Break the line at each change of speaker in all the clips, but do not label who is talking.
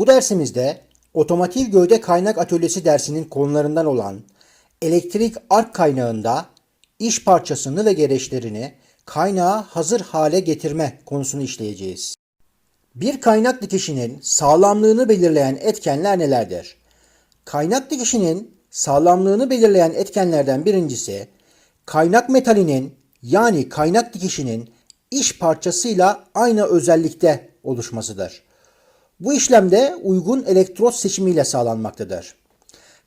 Bu dersimizde otomotiv gövde kaynak atölyesi dersinin konularından olan elektrik ark kaynağında iş parçasını ve gereçlerini kaynağa hazır hale getirme konusunu işleyeceğiz. Bir kaynak dikişinin sağlamlığını belirleyen etkenler nelerdir? Kaynak dikişinin sağlamlığını belirleyen etkenlerden birincisi kaynak metalinin yani kaynak dikişinin iş parçasıyla aynı özellikte oluşmasıdır. Bu işlemde uygun elektrot seçimiyle sağlanmaktadır.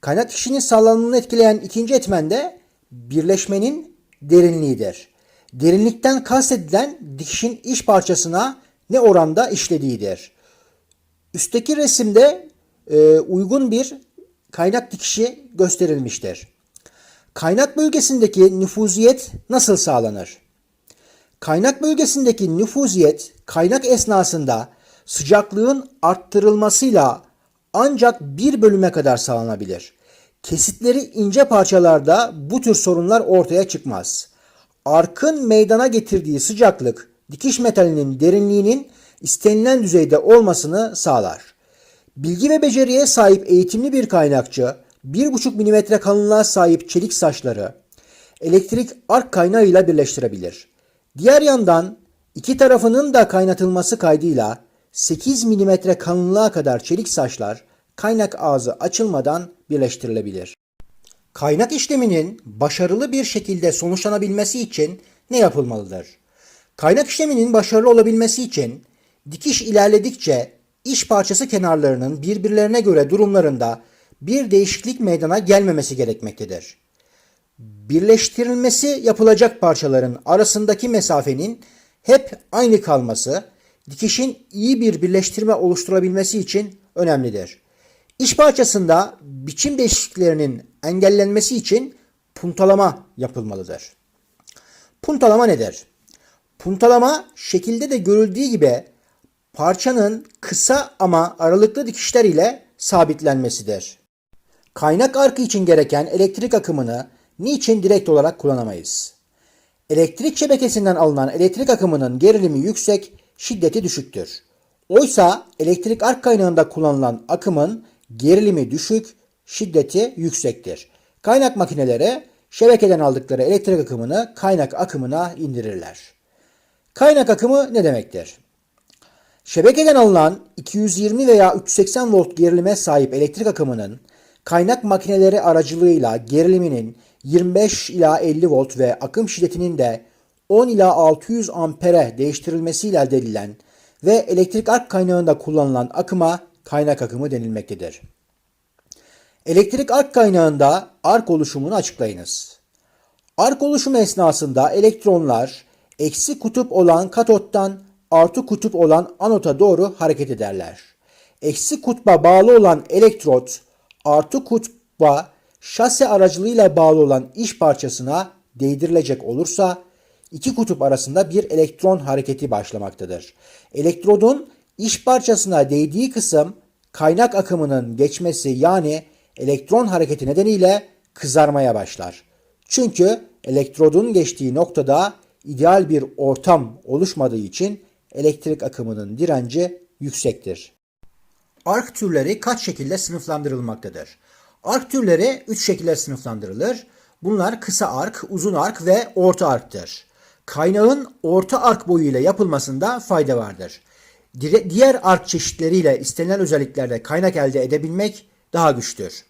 Kaynak dikişinin sağlamlığını etkileyen ikinci etmen de birleşmenin derinliğidir. Derinlikten kastedilen dikişin iç parçasına ne oranda işlediğidir. Üstteki resimde e, uygun bir kaynak dikişi gösterilmiştir. Kaynak bölgesindeki nüfuziyet nasıl sağlanır? Kaynak bölgesindeki nüfuziyet kaynak esnasında sıcaklığın arttırılmasıyla ancak bir bölüme kadar sağlanabilir. Kesitleri ince parçalarda bu tür sorunlar ortaya çıkmaz. Arkın meydana getirdiği sıcaklık dikiş metalinin derinliğinin istenilen düzeyde olmasını sağlar. Bilgi ve beceriye sahip eğitimli bir kaynakçı 1,5 mm kalınlığa sahip çelik saçları elektrik ark kaynağıyla birleştirebilir. Diğer yandan iki tarafının da kaynatılması kaydıyla 8 mm kalınlığa kadar çelik saçlar kaynak ağzı açılmadan birleştirilebilir. Kaynak işleminin başarılı bir şekilde sonuçlanabilmesi için ne yapılmalıdır? Kaynak işleminin başarılı olabilmesi için dikiş ilerledikçe iş parçası kenarlarının birbirlerine göre durumlarında bir değişiklik meydana gelmemesi gerekmektedir. Birleştirilmesi yapılacak parçaların arasındaki mesafenin hep aynı kalması dikişin iyi bir birleştirme oluşturabilmesi için önemlidir. İş parçasında biçim değişikliklerinin engellenmesi için puntalama yapılmalıdır. Puntalama nedir? Puntalama şekilde de görüldüğü gibi parçanın kısa ama aralıklı dikişler ile sabitlenmesidir. Kaynak arkı için gereken elektrik akımını niçin direkt olarak kullanamayız? Elektrik şebekesinden alınan elektrik akımının gerilimi yüksek, şiddeti düşüktür. Oysa elektrik ark kaynağında kullanılan akımın gerilimi düşük, şiddeti yüksektir. Kaynak makineleri şebekeden aldıkları elektrik akımını kaynak akımına indirirler. Kaynak akımı ne demektir? Şebekeden alınan 220 veya 380 volt gerilime sahip elektrik akımının kaynak makineleri aracılığıyla geriliminin 25 ila 50 volt ve akım şiddetinin de 10 ila 600 ampere değiştirilmesiyle elde edilen ve elektrik ark kaynağında kullanılan akıma kaynak akımı denilmektedir. Elektrik ark kaynağında ark oluşumunu açıklayınız. Ark oluşumu esnasında elektronlar eksi kutup olan katottan artı kutup olan anota doğru hareket ederler. Eksi kutba bağlı olan elektrot artı kutba şase aracılığıyla bağlı olan iş parçasına değdirilecek olursa iki kutup arasında bir elektron hareketi başlamaktadır. Elektrodun iş parçasına değdiği kısım kaynak akımının geçmesi yani elektron hareketi nedeniyle kızarmaya başlar. Çünkü elektrodun geçtiği noktada ideal bir ortam oluşmadığı için elektrik akımının direnci yüksektir. Ark türleri kaç şekilde sınıflandırılmaktadır? Ark türleri 3 şekilde sınıflandırılır. Bunlar kısa ark, uzun ark ve orta arktır. Kaynağın orta ark boyu ile yapılmasında fayda vardır. Diğer ark çeşitleriyle istenilen özelliklerde kaynak elde edebilmek daha güçtür.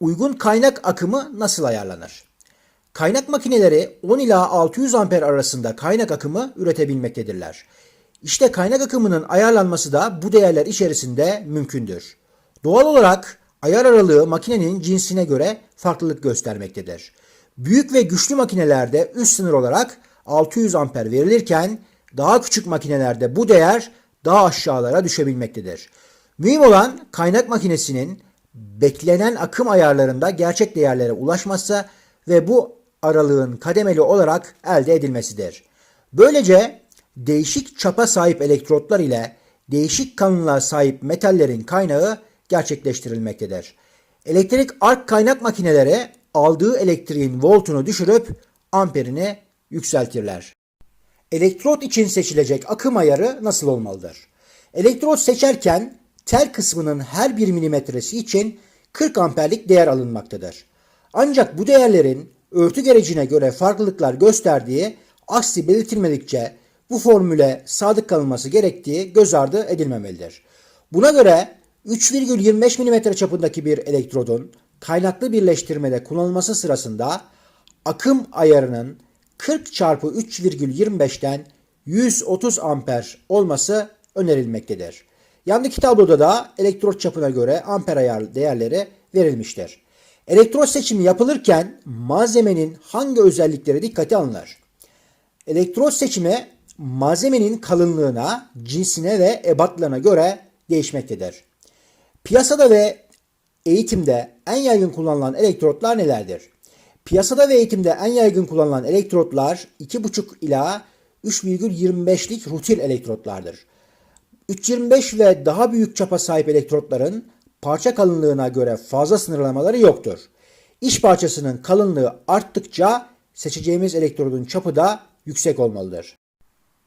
Uygun kaynak akımı nasıl ayarlanır? Kaynak makineleri 10 ila 600 amper arasında kaynak akımı üretebilmektedirler. İşte kaynak akımının ayarlanması da bu değerler içerisinde mümkündür. Doğal olarak ayar aralığı makinenin cinsine göre farklılık göstermektedir. Büyük ve güçlü makinelerde üst sınır olarak 600 amper verilirken daha küçük makinelerde bu değer daha aşağılara düşebilmektedir. Mühim olan kaynak makinesinin beklenen akım ayarlarında gerçek değerlere ulaşması ve bu aralığın kademeli olarak elde edilmesidir. Böylece değişik çapa sahip elektrotlar ile değişik kalınlığa sahip metallerin kaynağı gerçekleştirilmektedir. Elektrik ark kaynak makineleri aldığı elektriğin voltunu düşürüp amperini yükseltirler. Elektrot için seçilecek akım ayarı nasıl olmalıdır? Elektrot seçerken tel kısmının her bir milimetresi için 40 amperlik değer alınmaktadır. Ancak bu değerlerin örtü gerecine göre farklılıklar gösterdiği aksi belirtilmedikçe bu formüle sadık kalınması gerektiği göz ardı edilmemelidir. Buna göre 3,25 mm çapındaki bir elektrodun kaynaklı birleştirmede kullanılması sırasında akım ayarının 40 çarpı 3,25'ten 130 amper olması önerilmektedir. Yandaki tabloda da elektrot çapına göre amper ayar değerleri verilmiştir. Elektrot seçimi yapılırken malzemenin hangi özellikleri dikkate alınır? Elektrot seçimi malzemenin kalınlığına, cinsine ve ebatlarına göre değişmektedir. Piyasada ve eğitimde en yaygın kullanılan elektrotlar nelerdir? Piyasada ve eğitimde en yaygın kullanılan elektrotlar 2,5 ila 3,25'lik rutil elektrotlardır. 325 ve daha büyük çapa sahip elektrotların parça kalınlığına göre fazla sınırlamaları yoktur. İş parçasının kalınlığı arttıkça seçeceğimiz elektrodun çapı da yüksek olmalıdır.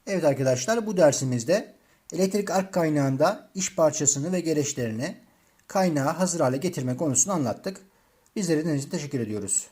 Evet arkadaşlar bu dersimizde elektrik ark kaynağında iş parçasını ve gereçlerini kaynağa hazır hale getirme konusunu anlattık. Dinlediğiniz için teşekkür ediyoruz.